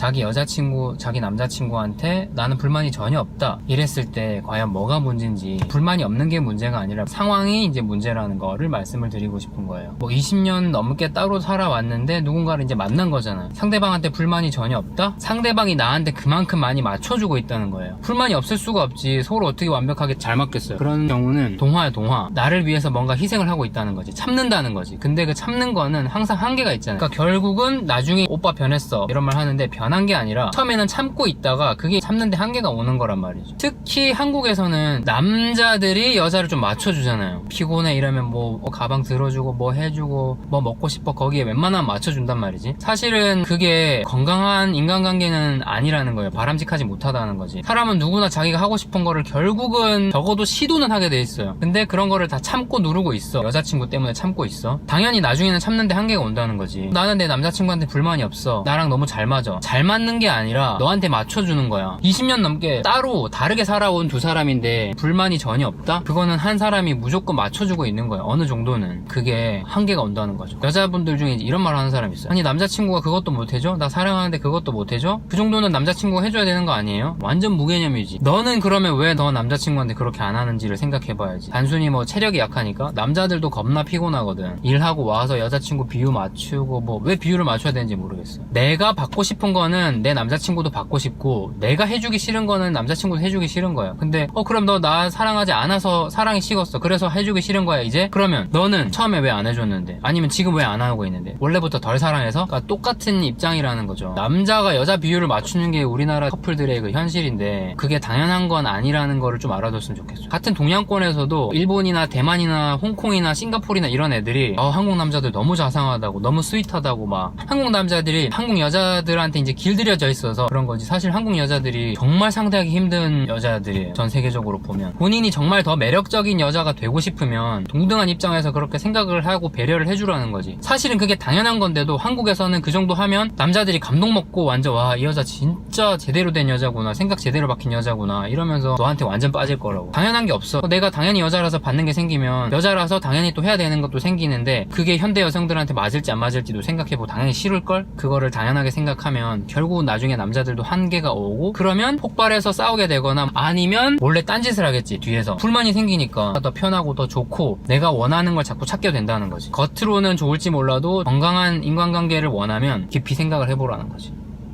자기 여자친구, 자기 남자친구한테 나는 불만이 전혀 없다. 이랬을 때 과연 뭐가 문제인지 불만이 없는 게 문제가 아니라 상황이 이제 문제라는 거를 말씀을 드리고 싶은 거예요. 뭐 20년 넘게 따로 살아왔는데 누군가를 이제 만난 거잖아요. 상대방한테 불만이 전혀 없다? 상대방이 나한테 그만큼 많이 맞춰주고 있다는 거예요. 불만이 없을 수가 없지. 서로 어떻게 완벽하게 잘 맞겠어요. 그런 경우는 동화야 동화. 나를 위해서 뭔가 희생을 하고 있다는 거지. 참는다는 거지. 근데 그 참는 거는 항상 한계가 있잖아요. 그러니까 결국은 나중에 오빠 변했어. 이런 말 하는데 변한 게 아니라 처음에는 참고 있다가 그게 참는데 한계가 오는 거란 말이죠. 특히 한국에서는 남자들이 여자를 좀 맞춰주잖아요. 피곤해 이러면 뭐, 뭐 가방 들어주고 뭐 해주고 뭐 먹고 싶어 거기에 웬만하면 맞춰준단 말이지. 사실은 그게 건강한 인간관계는 아니라는 거예요. 바람직하지 못하다는 거지. 사람은 누구나 자기가 하고 싶은 거를 결국은 적어도 시도는 하게 돼 있어요. 근데 그런 거를 다 참고 누르고 있어. 여자친구 때문에 참고 있어. 당연히 나중에는 참는데 한계가 온다는 거지. 나는 내 남자친구한테 불만이 없어. 나랑 너무 잘 맞아. 잘 맞는 게 아니라 너한테 맞춰주는 거야. 20년 넘게 따로 다르게 살아온 두 사람인데 불만이 전혀 없다? 그거는 한 사람이 무조건 맞춰주고 있는 거야. 어느 정도는. 그게 한계가 온다는 거죠. 여자분들 중에 이런 말 하는 사람 있어요. 아니 남자친구가 그것도 못해줘? 나 사랑하는데 그것도 못해줘? 그 정도는 남자친구가 해줘야 되는 거 아니에요? 완전 무개념이지. 너는 그러면 왜 너 남자친구한테 그렇게 안 하는지를 생각해봐야지. 단순히 뭐 체력이 약하니까 남자들도 겁나 피곤하거든. 일하고 와서 여자친구 비유 맞추고 뭐 왜 비유를 맞춰야 되는지 모르겠어. 내가 받고 싶은 거는 내 남자친구도 받고 싶고 내가 해주기 싫은 거는 남자친구도 해주기 싫은 거야. 근데 어 그럼 너 나 사랑하지 않아서 사랑이 식었어. 그래서 해주기 싫은 거야 이제? 그러면 너는 처음에 왜 안 해줬는데? 아니면 지금 왜 안 하고 있는데? 원래부터 덜 사랑해서? 그러니까 똑같은 입장이라는 거죠. 남자가 여자 비유를 맞추는 게 우리나라 커플들의 그 현실인데 그게 당연한 건 아니라는 거를 좀 알아뒀으면 좋겠어. 같은 동양권에서도 일본이나 대만이나 홍콩이나 싱가포르나 이런 애들이 어, 한국 남자들 너무 자상하다고 너무 스윗하다고 막 한국 남자들이 한국 여자들한테 이제 길들여져 있어서 그런 거지. 사실 한국 여자들이 정말 상대하기 힘든 여자들이에요. 전 세계적으로 보면 본인이 정말 더 매력적인 여자가 되고 싶으면 동등한 입장에서 그렇게 생각을 하고 배려를 해주라는 거지. 사실은 그게 당연한 건데도 한국에서는 그 정도 하면 남자들이 감동 먹고 완전 와 이 여자 진짜 제대로 된 여자구나 생각 제대로 박힌 여자구나 이러면서 너한테 완전 빠질 거라고 당연한 게 없어 내가 당연히 여자라서 받는 게 생기면 여자라서 당연히 또 해야 되는 것도 생기는데 그게 현대 여성들한테 맞을지 안 맞을지도 생각해보고 당연히 싫을걸 그거를 당연하게 생각하면 결국 나중에 남자들도 한계가 오고 그러면 폭발해서 싸우게 되거나 아니면 몰래 딴짓을 하겠지 뒤에서. 불만이 생기니까 더 편하고 더 좋고 내가 원하는 걸 자꾸 찾게 된다는 거지. 겉으로는 좋을지 몰라도 건강한 인간관계를 원하면 깊이 생각을 해보라는 거지